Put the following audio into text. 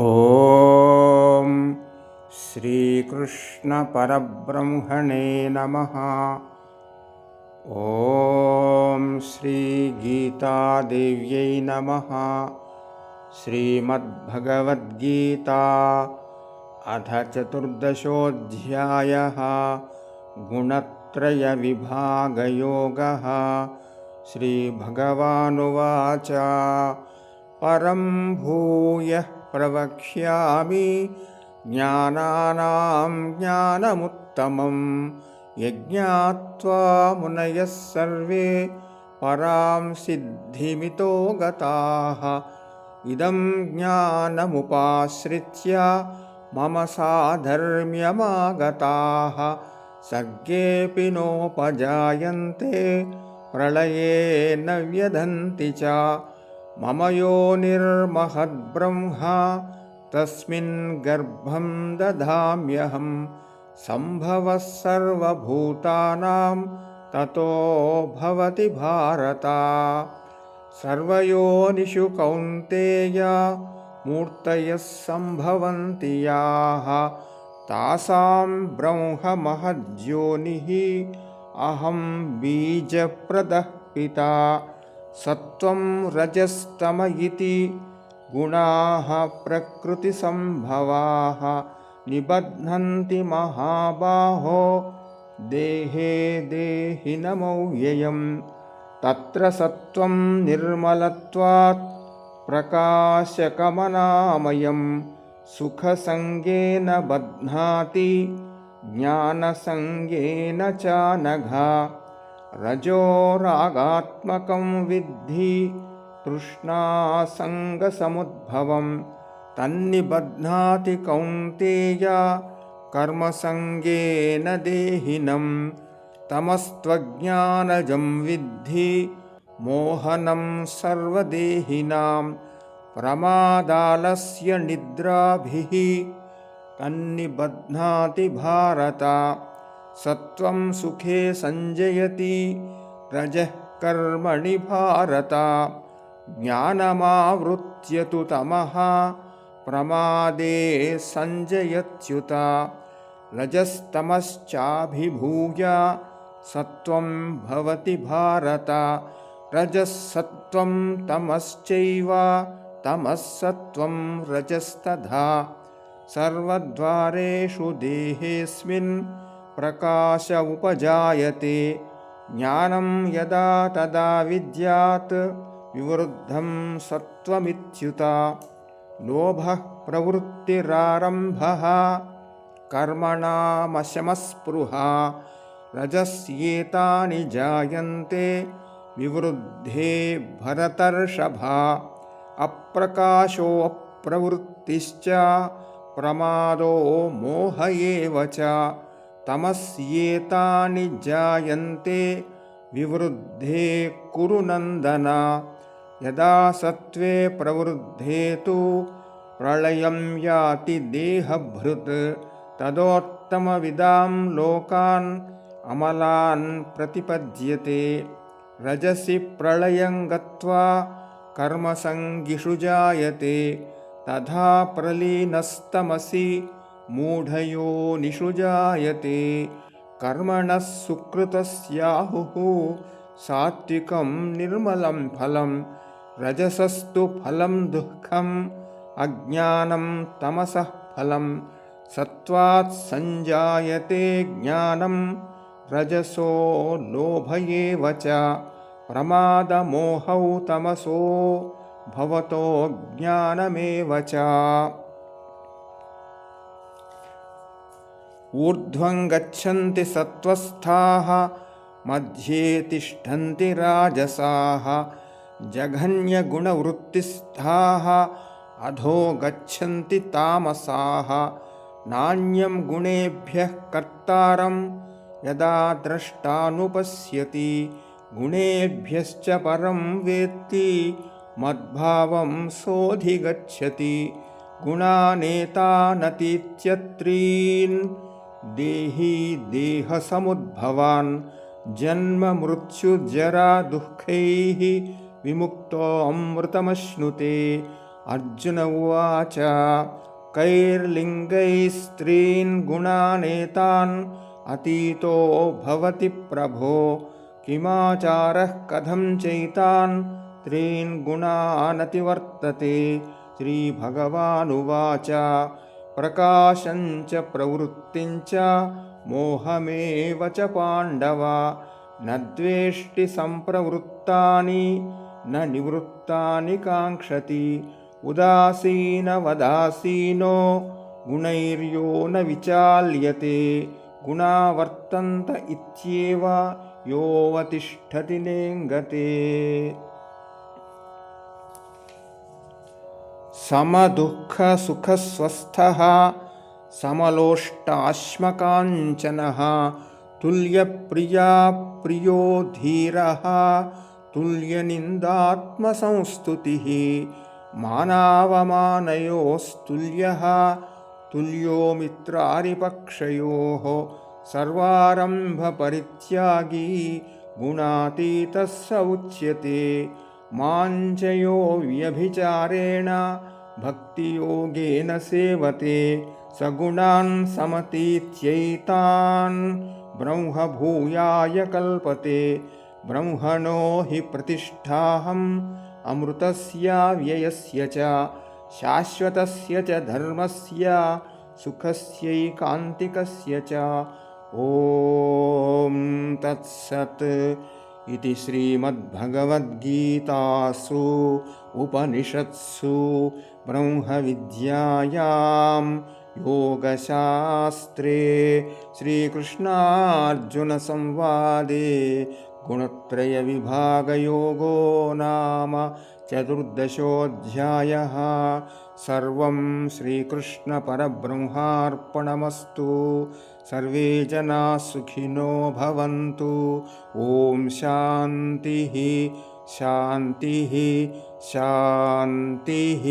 ॐ श्रीकृष्णपरब्रह्मणे नमः। ॐ श्रीगीतादेव्यै नमः। श्रीमद्भगवद्गीता अथ चतुर्दशोऽध्यायः। गुणत्रयविभागयोगः। श्रीभगवानुवाच। परं भूयः प्रवक्ष्यामि ज्ञानानां ज्ञानमुत्तमं यज्ञात्वा मुनयः सर्वे परां सिद्धिमितो गताः। इदं ज्ञानमुपाश्रित्य मम साधर्म्यमागताः। सर्गेऽपि नोपजायन्ते प्रलये न व्यधन्ति च मम यो निर्महद्ब्रह्मा तस्मिन् गर्भं दधाम्यहं। सम्भवः सर्वभूतानां ततो भवति भारता। सर्वयोनिषु कौन्तेय मूर्तयः सम्भवन्ति याः। तासां ब्रह्ममहज्योनिः अहं बीजप्रदः पिता सत्त्वं रजस्तम इति गुणाः प्रकृतिसम्भवाः निबध्नन्ति महाबाहो देहे देहिनमौव्ययम् तत्र सत्त्वं निर्मलत्वात् प्रकाशकमनामयं। सुखसङ्गेन बध्नाति ज्ञानसङ्गेन च नघा रजोरागात्मकं विद्धि तृष्णासङ्गसमुद्भवं तन्निबध्नाति कौन्तेय कर्मसङ्गेन देहिनं तमस्त्वज्ञानजं विद्धि मोहनं सर्वदेहिनां प्रमादालस्य निद्राभिः तन्निबध्नाति भारत सत्त्वं सुखे सञ्जयति रजः कर्मणि भारत। ज्ञानमावृत्य तु तमः। प्रमादे सञ्जयत्युत रजस्तमश्चाभिभूय। सत्त्वं भवति भारत। रजःसत्त्वं तमश्चैव। तमःसत्त्वं रजस्तथा। सर्वद्वारेषु देहेऽस्मिन् प्रकाश उपजायते ज्ञानं यदा तदा विद्यात् विवृद्धं सत्त्वमित्युत लोभः प्रवृत्तिरारम्भः कर्मणामशमस्पृहा। रजस्येतानि जायन्ते विवृद्धे भरतर्षभा। अप्रकाशोऽप्रवृत्तिश्च प्रमादो मोह एव च तमस्येतानि जायन्ते विवृद्धे कुरु नन्दन। यदा सत्त्वे प्रवृद्धे तु प्रलयं याति देहभृत्। तदोत्तमविदां लोकान् अमलान् प्रतिपद्यते। रजसि प्रलयं गत्वा कर्मसङ्गिषु जायते। तथा प्रलीनस्तमसि मूढयोनिषु जायते कर्मणः सुकृतस्याहुः। सात्विकं निर्मलं फलं रजसस्तु फलं दुःखम्। अज्ञानं तमसः फलं सत्त्वात् सञ्जायते ज्ञानं। रजसो लोभ एव च। प्रमादमोहौ तमसो। भवतो ज्ञानमेव च ऊर्ध्वं गच्छन्ति सत्त्वस्थाः मध्ये तिष्ठन्ति राजसाः जघन्यगुणवृत्तिस्थाः अधो गच्छन्ति तामसाः नान्यं गुणेभ्यः कर्तारं यदा द्रष्टानुपश्यति गुणेभ्यश्च परं वेत्ति मद्भावं सोऽधिगच्छति गुणानेतानतीत्यत्रीन् देही देहसमुद्भवान् जन्ममृत्युजरा दुःखैः विमुक्तोऽमृतमश्नुते अर्जुन उवाच कैर्लिङ्गैः स्त्रीन् गुणानेतान् अतीतो भवति प्रभो किमाचारः कथं चैतान् त्रीन् गुणानतिवर्तते। श्रीभगवानुवाच प्रकाशञ्च प्रवृत्तिञ्च मोहमेव च पाण्डव। न द्वेष्टि सम्प्रवृत्तानि न निवृत्तानि काङ्क्षति। उदासीनवदासीनो गुणैर्यो न विचाल्यते। गुणा वर्तन्त इत्येव योऽवतिष्ठति नेङ्गते समदुःखसुखस्वस्थः समलोष्टाश्मकाञ्चनः तुल्यप्रिया प्रियो धीरः तुल्यनिन्दात्मसंस्तुतिः मानावमानयोस्तुल्यः तुल्यो मित्रारिपक्षयोः सर्वारम्भपरित्यागी गुणातीतः स उच्यते माञ्चयो व्यभिचारेण भक्तियोगेन सेवते सगुणान् समतीत्यैतान् ब्रह्मभूयाय कल्पते ब्रह्मणो हि प्रतिष्ठाहम् अमृतस्य व्ययस्य च शाश्वतस्य च धर्मस्य सुखस्यैकान्तिकस्य च ॐ तत्सत् इति श्रीमद्भगवद्गीतासु उपनिषत्सु ब्रह्मविद्यायां योगशास्त्रे श्रीकृष्णार्जुनसंवादे गुणत्रयविभागयोगो नाम चतुर्दशोऽध्यायः। सर्वं श्रीकृष्णपरब्रह्मार्पणमस्तु सर्वे जना सुखिनो भवन्तु। ॐ शान्तिः शान्तिः शान्तिः।